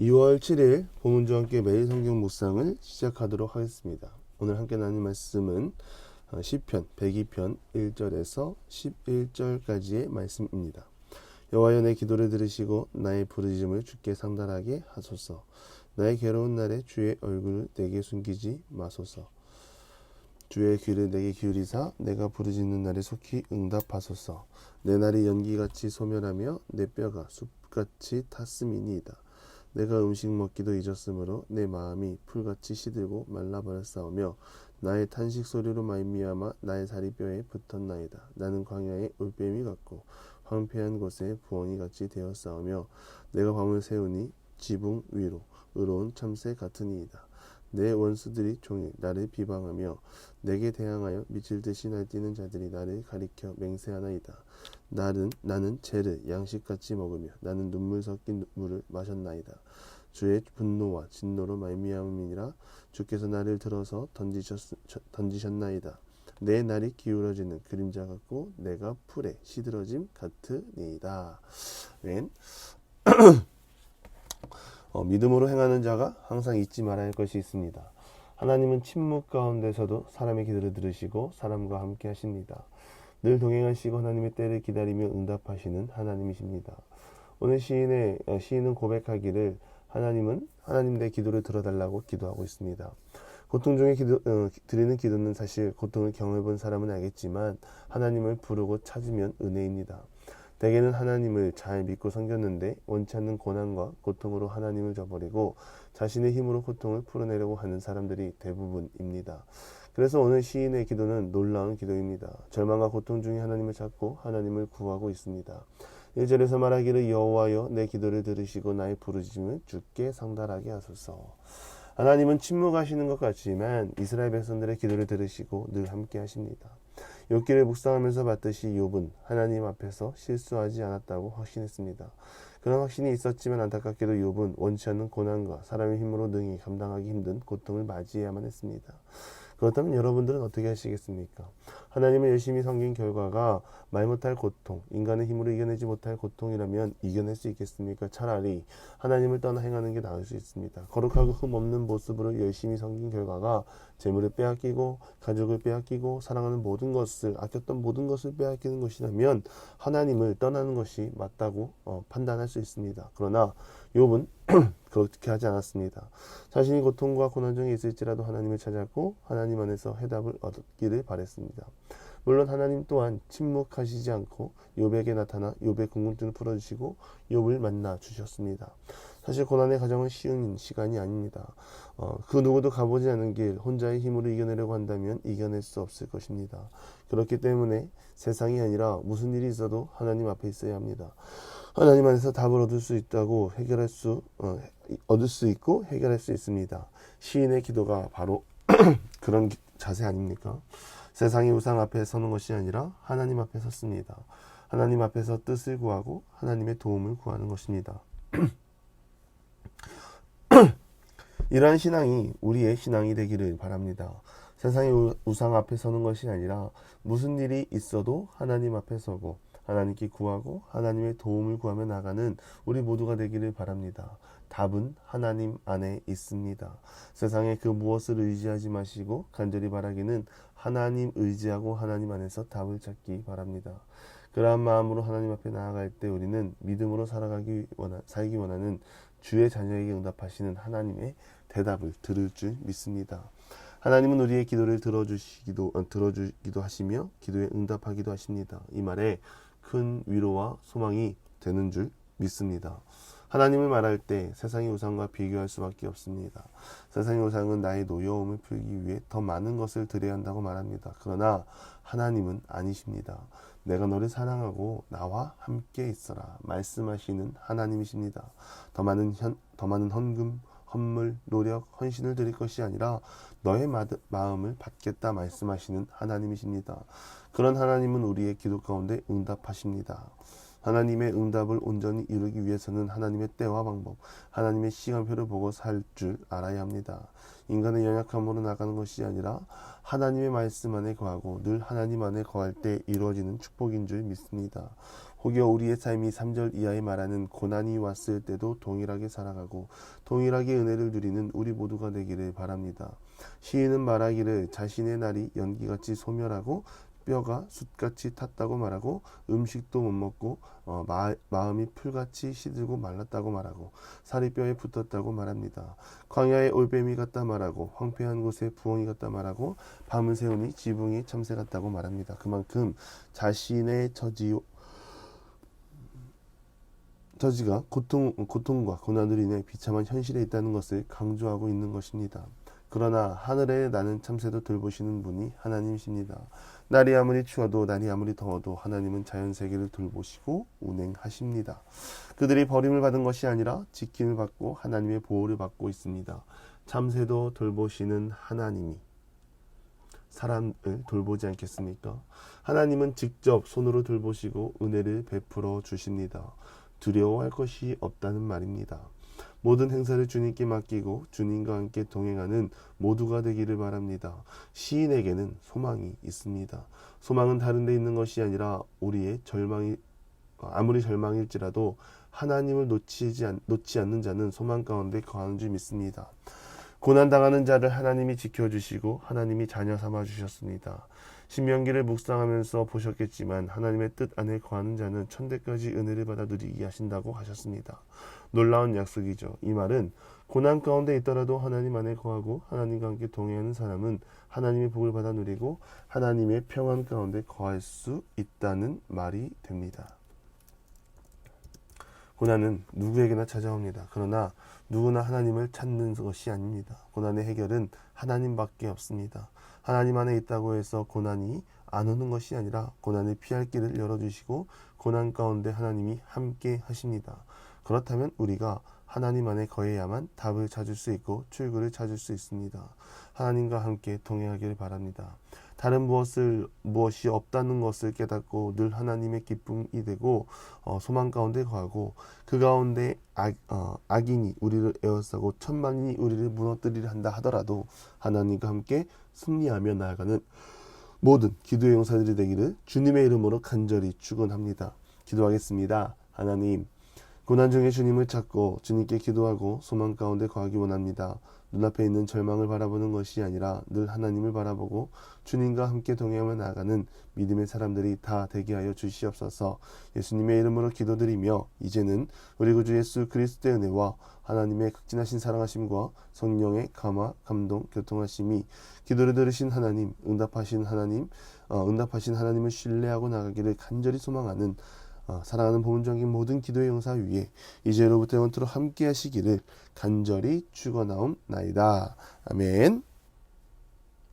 2월 7일 보문주와 함께 매일 성경 묵상을 시작하도록 하겠습니다. 오늘 함께 나눌 말씀은 어, 시편 102편 1절에서 11절까지의 말씀입니다. 여호와여 내 기도를 들으시고 나의 부르짖음을 주께 상달하게 하소서. 나의 괴로운 날에 주의 얼굴을 내게 숨기지 마소서. 주의 귀를 내게 기울이사 내가 부르짖는 날에 속히 응답하소서. 내 날이 연기같이 소멸하며 내 뼈가 숲같이 탔음이니이다. 내가 음식 먹기도 잊었으므로 내 마음이 풀같이 시들고 말라버렸사오며 나의 탄식 소리로 말미암아 나의 살이 뼈에 붙었나이다. 나는 광야의 올빼미 같고 황폐한 곳에 부엉이 같이 되었사오며 내가 밤을 세우니 지붕 위로 의로운 참새 같으니이다. 내 원수들이 종일 나를 비방하며 내게 대항하여 미칠 듯이 날뛰는 자들이 나를 가리켜 맹세하나이다. 나는 나는 죄를 양식같이 먹으며 나는 눈물 섞인 물을 마셨나이다. 주의 분노와 진노로 말미암음이니라 주께서 나를 들어서 던지셨, 던지셨나이다. 내 날이 기울어지는 그림자 같고 내가 풀에 시들어짐 같으니이다. 웬 어, 믿음으로 행하는 자가 항상 잊지 말아야 할 것이 있습니다. 하나님은 침묵 가운데서도 사람의 기도를 들으시고 사람과 함께 하십니다. 늘 동행하시고 하나님의 때를 기다리며 응답하시는 하나님이십니다. 오늘 시인의 어, 시인은 고백하기를 하나님은 하나님 내 기도를 들어달라고 기도하고 있습니다. 고통 중에 기도, 어, 드리는 기도는 사실 고통을 경험해본 사람은 알겠지만 하나님을 부르고 찾으면 은혜입니다. 대개는 하나님을 잘 믿고 섬겼는데 원치 않는 고난과 고통으로 하나님을 저버리고 자신의 힘으로 고통을 풀어내려고 하는 사람들이 대부분입니다. 그래서 오늘 시인의 기도는 놀라운 기도입니다. 절망과 고통 중에 하나님을 찾고 하나님을 구하고 있습니다. 1절에서 말하기를 여호와여 내 기도를 들으시고 나의 부르짖음을 주께 상달하게 하소서. 하나님은 침묵하시는 것 같지만 이스라엘 백성들의 기도를 들으시고 늘 함께 하십니다. 욥기를 묵상하면서 봤듯이 욥은 하나님 앞에서 실수하지 않았다고 확신했습니다. 그런 확신이 있었지만 안타깝게도 욥은 원치 않는 고난과 사람의 힘으로 능히 감당하기 힘든 고통을 맞이해야만 했습니다. 그렇다면 여러분들은 어떻게 하시겠습니까? 하나님을 열심히 섬긴 결과가 말 못할 고통, 인간의 힘으로 이겨내지 못할 고통이라면 이겨낼 수 있겠습니까? 차라리 하나님을 떠나 행하는 게 나을 수 있습니다. 거룩하고 흠없는 모습으로 열심히 섬긴 결과가 재물을 빼앗기고 가족을 빼앗기고 사랑하는 모든 것을 아꼈던 모든 것을 빼앗기는 것이라면 하나님을 떠나는 것이 맞다고 어, 판단할 수 있습니다. 그러나 욥은 그렇게 하지 않았습니다. 자신이 고통과 고난 중에 있을지라도 하나님을 찾았고 하나님 안에서 해답을 얻기를 바랬습니다. 물론 하나님 또한 침묵하시지 않고 욥에게 나타나 욥의 궁금증을 풀어주시고 욥을 만나 주셨습니다. 사실 고난의 과정은 쉬운 시간이 아닙니다. 어, 그 누구도 가보지 않은 길 혼자의 힘으로 이겨내려고 한다면 이겨낼 수 없을 것입니다. 그렇기 때문에 세상이 아니라 무슨 일이 있어도 하나님 앞에 있어야 합니다. 하나님 안에서 답을 얻을 수 있다고 해결할 수 어, 얻을 수 있고 해결할 수 있습니다. 시인의 기도가 바로 그런 기, 자세 아닙니까? 세상의 우상 앞에 서는 것이 아니라 하나님 앞에 섰습니다. 하나님 앞에서 뜻을 구하고 하나님의 도움을 구하는 것입니다. 이러한 신앙이 우리의 신앙이 되기를 바랍니다. 세상의 우상 앞에 서는 것이 아니라 무슨 일이 있어도 하나님 앞에 서고 하나님께 구하고 하나님의 도움을 구하며 나가는 우리 모두가 되기를 바랍니다. 답은 하나님 안에 있습니다. 세상에 그 무엇을 의지하지 마시고 간절히 바라기는 하나님 의지하고 하나님 안에서 답을 찾기 바랍니다. 그러한 마음으로 하나님 앞에 나아갈 때 우리는 믿음으로 살아가기 원하, 살기 원하는 주의 자녀에게 응답하시는 하나님의 대답을 들을 줄 믿습니다. 하나님은 우리의 기도를 들어주시기도 어, 들어주기도 하시며 기도에 응답하기도 하십니다. 이 말에 큰 위로와 소망이 되는 줄 믿습니다. 하나님을 말할 때 세상의 우상과 비교할 수밖에 없습니다. 세상의 우상은 나의 노여움을 풀기 위해 더 많은 것을 드려야 한다고 말합니다. 그러나 하나님은 아니십니다. 내가 너를 사랑하고 나와 함께 있어라 말씀하시는 하나님이십니다. 더 많은 현, 더 많은 헌금, 헌물, 노력, 헌신을 드릴 것이 아니라 너의 마음을 받겠다 말씀하시는 하나님이십니다. 그런 하나님은 우리의 기도 가운데 응답하십니다. 하나님의 응답을 온전히 이루기 위해서는 하나님의 때와 방법, 하나님의 시간표를 보고 살 줄 알아야 합니다. 인간의 연약함으로 나가는 것이 아니라 하나님의 말씀 안에 거하고 늘 하나님 안에 거할 때 이루어지는 축복인 줄 믿습니다. 혹여 우리의 삶이 3절 이하에 말하는 고난이 왔을 때도 동일하게 살아가고 동일하게 은혜를 누리는 우리 모두가 되기를 바랍니다. 시인은 말하기를 자신의 날이 연기같이 소멸하고 뼈가 숯같이 탔다고 말하고 음식도 못 먹고 어, 마, 마음이 풀같이 시들고 말랐다고 말하고 살이 뼈에 붙었다고 말합니다. 광야에 올빼미 같다 말하고 황폐한 곳에 부엉이 같다 말하고 밤을 새우니 지붕이 참새 같다고 말합니다. 그만큼 자신의 처지 처지가 고통, 고통과 고난으로 인해 비참한 현실에 있다는 것을 강조하고 있는 것입니다. 그러나 하늘에 나는 참새도 돌보시는 분이 하나님이십니다. 날이 아무리 추워도 날이 아무리 더워도 하나님은 자연 세계를 돌보시고 운행하십니다. 그들이 버림을 받은 것이 아니라 지킴을 받고 하나님의 보호를 받고 있습니다. 참새도 돌보시는 하나님이 사람을 돌보지 않겠습니까? 하나님은 직접 손으로 돌보시고 은혜를 베풀어 주십니다. 두려워할 것이 없다는 말입니다. 모든 행사를 주님께 맡기고 주님과 함께 동행하는 모두가 되기를 바랍니다. 시인에게는 소망이 있습니다. 소망은 다른 데 있는 것이 아니라 우리의 절망이 아무리 절망일지라도 하나님을 놓치지 않, 놓지 않는 자는 소망 가운데 거하는 줄 믿습니다. 고난 당하는 자를 하나님이 지켜주시고 하나님이 자녀 삼아 주셨습니다. 신명기를 묵상하면서 보셨겠지만 하나님의 뜻 안에 거하는 자는 천대까지 은혜를 받아 누리게 하신다고 하셨습니다. 놀라운 약속이죠. 이 말은 고난 가운데 있더라도 하나님 안에 거하고 하나님과 함께 동행하는 사람은 하나님의 복을 받아 누리고 하나님의 평안 가운데 거할 수 있다는 말이 됩니다. 고난은 누구에게나 찾아옵니다. 그러나 누구나 하나님을 찾는 것이 아닙니다. 고난의 해결은 하나님밖에 없습니다. 하나님 안에 있다고 해서 고난이 안 오는 것이 아니라 고난을 피할 길을 열어주시고 고난 가운데 하나님이 함께 하십니다. 그렇다면 우리가 하나님 안에 거해야만 답을 찾을 수 있고 출구를 찾을 수 있습니다. 하나님과 함께 동행하기를 바랍니다. 다른 무엇을 무엇이 없다는 것을 깨닫고 늘 하나님의 기쁨이 되고 어, 소망 가운데 거하고 그 가운데 악, 어, 악인이 우리를 에워싸고 천만인이 우리를 무너뜨리려 한다 하더라도 하나님과 함께 승리하며 나아가는 모든 기도의 용사들이 되기를 주님의 이름으로 간절히 축원합니다. 기도하겠습니다. 하나님 고난 중에 주님을 찾고 주님께 기도하고 소망 가운데 거하기 원합니다. 눈앞에 있는 절망을 바라보는 것이 아니라 늘 하나님을 바라보고 주님과 함께 동행하며 나아가는 믿음의 사람들이 다 되게 하여 주시옵소서. 예수님의 이름으로 기도드리며 이제는 우리 구주 예수 그리스도의 은혜와 하나님의 극진하신 사랑하심과 성령의 감화, 감동, 교통하심이 기도를 들으신 하나님, 응답하신 하나님, 어, 응답하신 하나님을 신뢰하고 나가기를 간절히 소망하는 어, 사랑하는 보문적인 모든 기도의 용사 위에 이제로부터 영원토록 함께 하시기를 간절히 축원하옵나이다. 아멘.